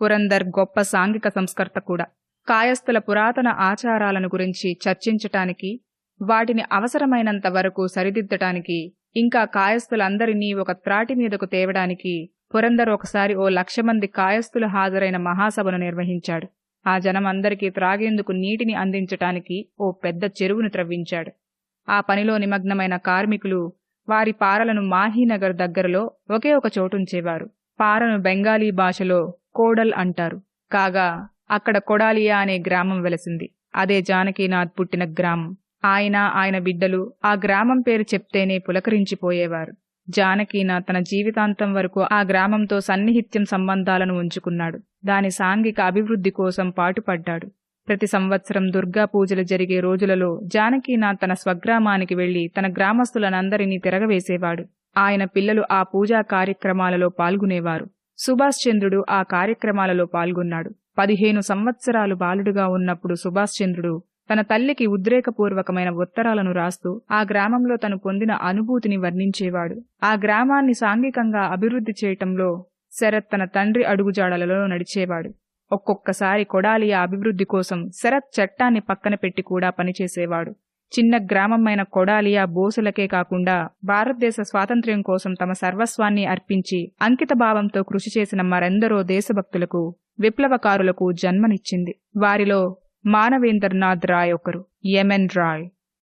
పురందర్ గొప్ప సాంఘిక సంస్కర్త కూడా. కాయస్థుల పురాతన ఆచారాలను గురించి చర్చించటానికి వాటిని అవసరమైనంత వరకు సరిదిద్దటానికి ఇంకా కాయస్థులందరినీ ఒక త్రాటి మీదకు తేవడానికి పురందర్ ఒకసారి ఓ లక్ష మంది కాయస్థులు హాజరైన మహాసభను నిర్వహించాడు. ఆ జనం అందరికీ త్రాగేందుకు నీటిని అందించటానికి ఓ పెద్ద చెరువును త్రవ్వించాడు. ఆ పనిలో నిమగ్నమైన కార్మికులు వారి పారలను మాహీనగర్ దగ్గరలో ఒకే ఒక చోటుంచేవారు. పారను బెంగాలీ భాషలో కోడల్ అంటారు. కాగా అక్కడ కొడాలియా అనే గ్రామం వెలసింది. అదే జానకీనాథ్ పుట్టిన గ్రామం. ఆయన ఆయన బిడ్డలు ఆ గ్రామం పేరు చెప్తేనే పులకరించిపోయేవారు. జానకీనాథ్ తన జీవితాంతం వరకు ఆ గ్రామంతో సన్నిహిత్యం సంబంధాలను ఉంచుకున్నాడు. దాని సాంఘిక అభివృద్ధి కోసం పాటుపడ్డాడు. ప్రతి సంవత్సరం దుర్గా పూజలు జరిగే రోజులలో జానకీనాథ్ తన స్వగ్రామానికి వెళ్ళి తన గ్రామస్తులనందరినీ తిరగవేసేవాడు. ఆయన పిల్లలు ఆ పూజా కార్యక్రమాలలో పాల్గొనేవారు. సుభాష్ చంద్రుడు ఆ కార్యక్రమాలలో పాల్గొన్నాడు. పదిహేను సంవత్సరాలు బాలుడుగా ఉన్నప్పుడు సుభాష్ చంద్రుడు తన తల్లికి ఉద్రేకపూర్వకమైన ఉత్తరాలను రాస్తూ ఆ గ్రామంలో తను పొందిన అనుభూతిని వర్ణించేవాడు. ఆ గ్రామాన్ని సాంఘికంగా అభివృద్ధి చేయటంలో శరత్ తన తండ్రి అడుగుజాడలలో నడిచేవాడు. ఒక్కొక్కసారి కొడాలియా అభివృద్ధి కోసం శరత్ చట్టాన్ని పక్కన పెట్టి కూడా పనిచేసేవాడు. చిన్న గ్రామమైన కొడాలియా బోసులకే కాకుండా భారతదేశ స్వాతంత్ర్యం కోసం తమ సర్వస్వాన్ని అర్పించి అంకిత భావంతో కృషి చేసిన మరెందరో దేశభక్తులకు విప్లవకారులకు జన్మనిచ్చింది. వారిలో మానవేంద్రనాథ్ రాయ్ ఒకరు యెమెన్ రాయ్.